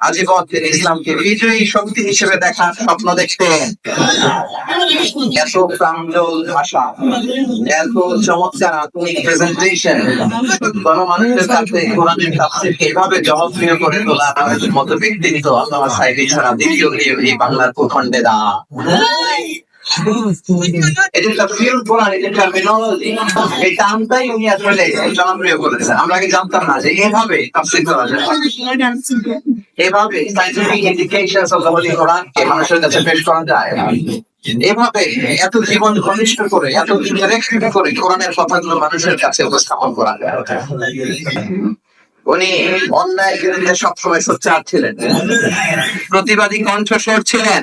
আজীবন তিনি ইসলামকে বিজয়ী শক্তি হিসেবে দেখার স্বপ্ন দেখতেন এত প্রাঞ্জল ভাষা, এত চমৎকার আধুনিক প্রেজেন্টেশন গণমানুষের কাছে কোরআনের এভাবে জনপ্রিয় করে তোলার মতো ব্যক্তিত্ব আল্লাহ সাহেব ছাড়া দ্বিতীয় এই বাংলার ভূখণ্ডে দা এটা এই উনি আসলে জনপ্রিয় আমরা জানতাম না যে এভাবে এভাবে মানুষের কাছে করা যায় এভাবে এত জীবন ঘনিষ্ঠ করে এত ইন্টারেক্টিভ করে কোরআনের কথাগুলো মানুষের কাছে উপস্থাপন করা যায় উনি অন্যায় সবসময় সোচ্চার ছিলেন প্রতিবাদী কণ্ঠস্বর ছিলেন?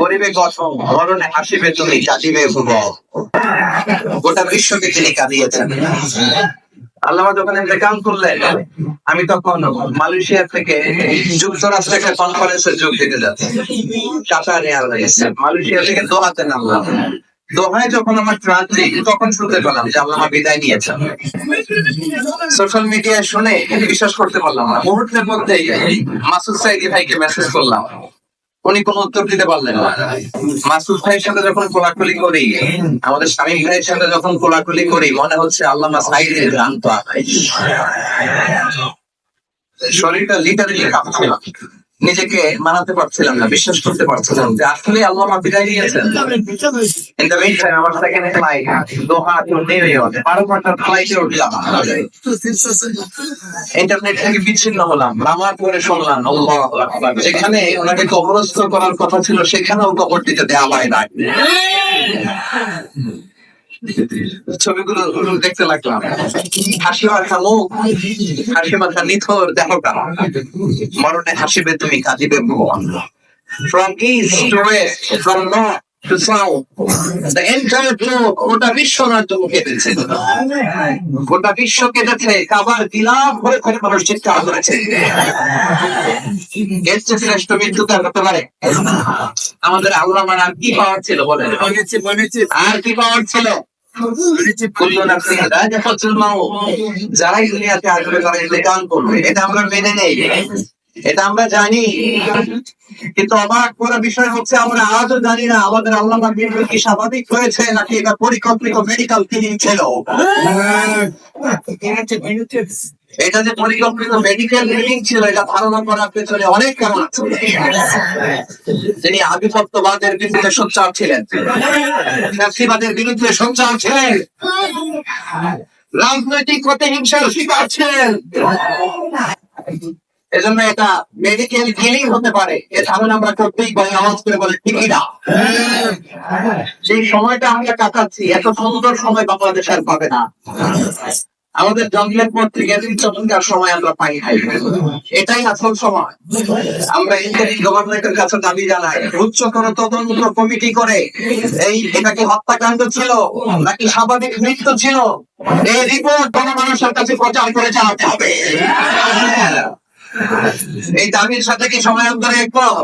গরিবে গঠন মরণে হাসিবে তুমি কাঁদিবে ভুব গোটা বিশ্বকে তিনি কাঁদিয়েছেন। আল্লাহ যখন ইন্তেকাল করলেন, আমি তখন মালয়েশিয়া থেকে যুক্তরাষ্ট্রে একটা কনফারেন্সে যোগ দিতে যাচ্ছি। কাতার মালয়েশিয়া থেকে দোহাতে নামলাম। দোহায় যখন আমার ট্রানজিট তখন শুনতে পেলাম যে আল্লাহ বিদায় নিয়েছেন। সোশ্যাল মিডিয়ায় শুনে বিশ্বাস করতে পারলাম না। মুহূর্তের মধ্যেই মাসুদ সাইদি ভাইকে মেসেজ করলাম। উনি কোনো উত্তর দিতে পারলেন না মাসুদ ভাইয়ের সাথে যখন কোলাকুলি করি, আমাদের স্বামী ভাইয়ের সাথে যখন কোলাকুলি করি, মনে হচ্ছে আল্লাহ সাইদের গান। শরীরটা লিটারেলি কাঁপছিল নিজেকে মানাতে পারছিলাম না বিশ্বাস করতে পারছিলাম যে আসলে আল্লাহ বিদায় নিয়েছেন In the meantime, আমার second flight Doha to New York বারো ফ্লাইটে উঠলাম। ইন্টারনেট থেকে বিচ্ছিন্ন হলাম নামার পরে শুনলাম আল্লাহু। যেখানে ওনাকে কবরস্থ করার কথা ছিল সেখানেও কবরটিতে দেওয়া হয় না ছবিগুলো দেখতে লাগলাম। হাসি মাখা মুখ হাসি মাখা নিথর মরণে হাসিবে তুমি, কাঁদিবে গোটা বিশ্ব রাজ্য কেঁদেছে গোটা বিশ্ব কেঁদেছে, কাবার গিলাফ হয়ে করে মানুষ চিৎকার করেছে। এর চেয়ে শ্রেষ্ঠ মৃত্যু কার হতে পারে। আমাদের আল্লাহ আর কি পাওয়ার ছিল বলে আর কি পাওয়ার ছিল? যারাই দুনিয়াতে আসবে তারা ইন্তেকাল করবে। এটা আমরা মেনে নেই। এটা আমরা জানি। কিন্তু অবাক করা বিষয় হচ্ছে আমরা আজও জানি না আমাদের আল্লাহ কি স্বাভাবিক হয়েছে নাকি এটা পরিকল্পিত মেডিকেল ক্লিনিক ছিল। এটা যে পরিকল্পিত মেডিকেল ক্লিনিক ছিল, এটা ধারণা করার পেছনে অনেক কারণ আছে। তিনি আধিপত্যবাদের বিরুদ্ধে সোচ্চার ছিলেন ফ্যাসিবাদের বিরুদ্ধে সোচ্চার ছিলেন। রাজনৈতিক প্রতিহিংসার শিকার ছিলেন। এজন্য এটা মেডিকেল কিলিং হতে পারে। এ ধারণা আমরা করতেই পারি, আওয়াজ করে বলে ঠিকই না। সেই সময়টা আমরা কাটাচ্ছি, এত সুন্দর সময় বাংলাদেশ আর পাবে না। আমাদের জঙ্গলের পর থেকে চমৎকার সময় আমরা পাই নাই। এটাই আসল সময়। আমরা ইন্টারিম গভর্নমেন্টের কাছে দাবি জানাই উচ্চতর তদন্ত কমিটি করে এই এটা কি হত্যাকাণ্ড ছিল নাকি স্বাভাবিক মৃত্যু ছিল? এই রিপোর্ট গণমানুষের কাছে প্রচার করে জানাতে হবে। এই দাবির সাথে কি সময় অন্তরে একমত?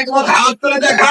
একমত? হাত তুলে দেখা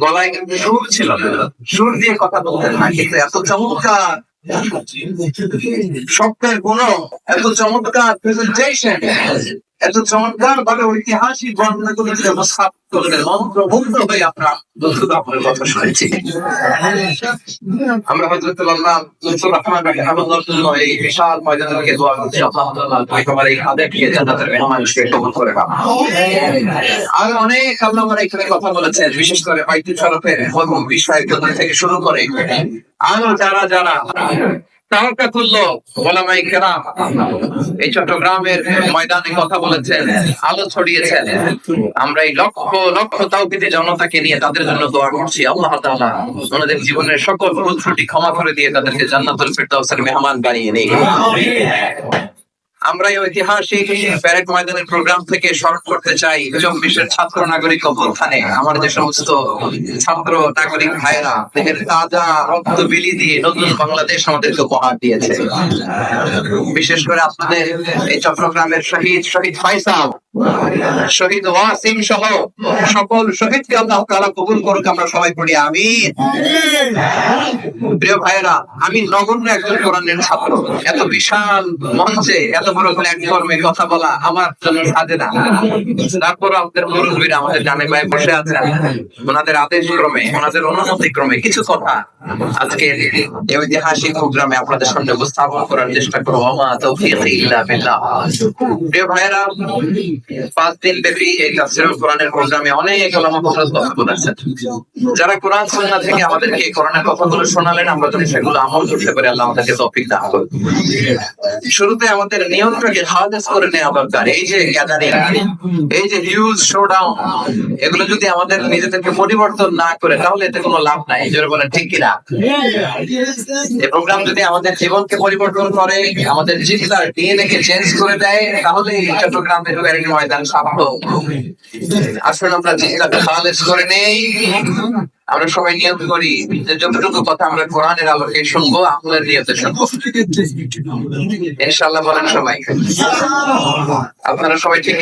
গলায় কিন্তু সুর ছিল সুর দিয়ে কথা বলতেন না, কিন্তু এত চমৎকার। শব্দের গুণ এত চমৎকার এত চমৎকার ভাবে ঐতিহাসিক উপস্থাপ করলেন মন্ত্রমুগ্ধ হয়ে আপনার কথা শুনেছি। আমরা আল্লাহ লুৎফুর রহমান এই বিশাল ময়দান থেকে দোয়া করছি, আল্লাহ একেবারে এই খাদেরকে জান্নাতের মেহমান হিসেবে কবুল করে আর অনেক আল্লাহ আমার এখানে কথা বলেছেন, বিশেষ করে বাইতুল শরফের বিষয়ের জন্য থেকে শুরু করে। আরও যারা যারা এই চট্টগ্রামের ময়দানে কথা বলেছেন, আলো ছড়িয়েছেন। আমরা এই লক্ষ লক্ষ তাওকিতে জনতাকে নিয়ে তাদের জন্য দোয়া করছি। আল্লাহ তাআলা ওনাদের জীবনের সকল ভুল ত্রুটি ক্ষমা করে দিয়ে তাদেরকে জান্নাতুল ফিরদাউসের মেহমান বানিয়ে নিই আমরা এই ঐতিহাসিক প্যারেড ময়দানের প্রোগ্রাম থেকে স্মরণ করতে চাই বিশ্বের ছাত্র নাগরিক অভ্যুত্থানে। আমার যে সমস্ত ছাত্র নাগরিক ভাইরা দেহের তাজা রক্ত বিলি দিয়ে নতুন বাংলাদেশ আমাদেরকে উপহার দিয়েছে। বিশেষ করে আপনাদের এই চট্টগ্রামের শহীদ শহীদ ফাইসাল শহীদ ওয়াসিম সহ সকল শহীদকে আল্লাহ তাআলা কবুল করুক, আমরা সবাই পড়ি, আমিন। প্রিয় ভাইরা আমি নগণ্য একজন কোরআনের ছাত্র। এত বিশাল মঞ্চে এত বড় প্ল্যাটফর্মে কথা বলা আমার জন্য সাজে না। তারপর আমাদের মুরব্বীরা আমাদের ডানে ভাই বসে আছেন। ওনাদের আদেশ ক্রমে ওনাদের অনুমতি ক্রমে কিছু কথা আজকে এই ঐতিহাসিক প্রোগ্রামে আপনাদের সামনে উপস্থাপন করার চেষ্টা করব। আমা তৌফিক ইল্লা বিল্লাহ। প্রিয় ভাইরা ব্যাপী এই তাফসীরুল কোরআনের প্রোগ্রামে অনেক ওলামা বলেছেন যারা কোরআন, সুন্নাহ থেকে আমাদেরকে এই কোরআনের কথাগুলো শোনালেন, আমরা সেগুলো আমল করতে পারি। আল্লাহ আমাদেরকে তৌফিক দান করুন। শুরুতে আমাদের নিয়ন্ত্রণকে করে নেওয়া দরকার। এই যে গ্যাদারিং এই যে হিউজ শোডাউন এগুলো যদি আমাদের নিজেদেরকে পরিবর্তন না করে, তাহলে এতে কোনো লাভ নাই। জোরে বলেন, ঠিক কিনা? এই প্রোগ্রাম যদি আমাদের জীবনকে পরিবর্তন করে, আমাদের চিন্তার ডিএনএ কে চেঞ্জ করে দেয় তাহলে এই চট্টগ্রামের ব্যারিং ময়দান আসলে আমরা চিন্তাটা খালেজ করে নেই আমরা সবাই নিয়ত করি। যে যতটুকু কথা আমরা কোরআনের আলোকে শুনব আপনার নিয়তে শুনব। ইনশাল্লাহ বলেন সবাই। আপনারা সবাই ঠিক